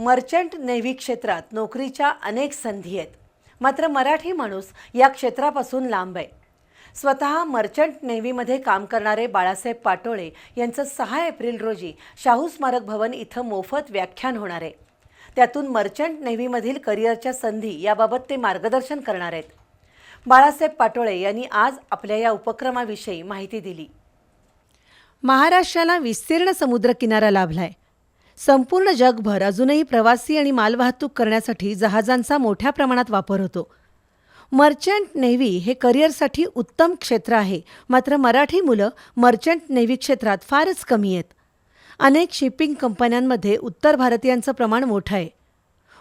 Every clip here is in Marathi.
मर्चंट नेव्ही क्षेत्रात नोकरीच्या अनेक संधी आहेत. मात्र मराठी माणूस या क्षेत्रापासून लांब आहे. स्वतः मर्चंट नेव्हीमध्ये काम करणारे बाळासाहेब पाटोळे यांचं सहा एप्रिल रोजी शाहू स्मारक भवन इथं मोफत व्याख्यान होणार आहे. त्यातून मर्चंट नेव्हीमधील करिअरच्या संधी याबाबत ते मार्गदर्शन करणार आहेत. बाळासाहेब पाटोळे यांनी आज आपल्या या उपक्रमाविषयी माहिती दिली. महाराष्ट्राला विस्तीर्ण समुद्रकिनारा लाभलाय. संपूर्ण जगभर अजूनही प्रवासी आणि मालवाहतूक करण्यासाठी जहाजांचा मोठ्या प्रमाणात वापर होतो. मर्चंट नेव्ही हे करिअरसाठी उत्तम क्षेत्र आहे. मात्र मराठी मुलं मर्चंट नेव्ही क्षेत्रात फारच कमी आहेत. अनेक शिपिंग कंपन्यांमध्ये उत्तर भारतीयांचं प्रमाण मोठं आहे.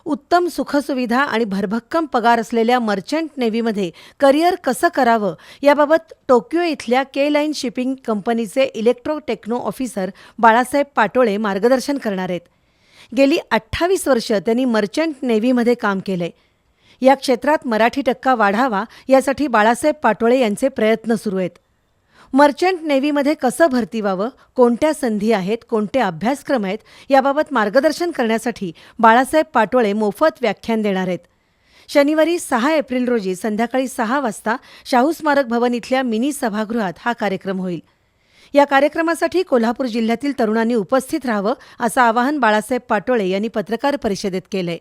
उत्तम सुखसुविधा आणि भरभक्कम पगार असलेल्या मर्चंट नेव्हीमध्ये करिअर कसं करावं याबाबत टोकियो इथल्या के लाईन शिपिंग कंपनीचे electro techno officer Balasaheb Patole मार्गदर्शन करणार आहेत. गेली अठ्ठावीस वर्ष त्यांनी मर्चंट नेव्हीमध्ये काम केलंय. या क्षेत्रात मराठी टक्का वाढावा यासाठी बाळासाहेब पाटोळे यांचे प्रयत्न सुरू आहेत. मर्चंट नेव्हीमध्ये कसं भरती व्हावं? कोणत्या संधी आहेत? कोणते अभ्यासक्रम आहेत? याबाबत मार्गदर्शन करण्यासाठी बाळासाहेब पाटोळे मोफत व्याख्यान देणार आहेत. शनिवारी सहा एप्रिल रोजी संध्याकाळी सहा वाजता शाहू स्मारक भवन इथल्या मिनी सभागृहात हा कार्यक्रम होईल. या कार्यक्रमासाठी कोल्हापूर जिल्ह्यातील तरुणांनी उपस्थित राहावं असं आवाहन बाळासाहेब पाटोळे यांनी पत्रकार परिषदेत केलंय.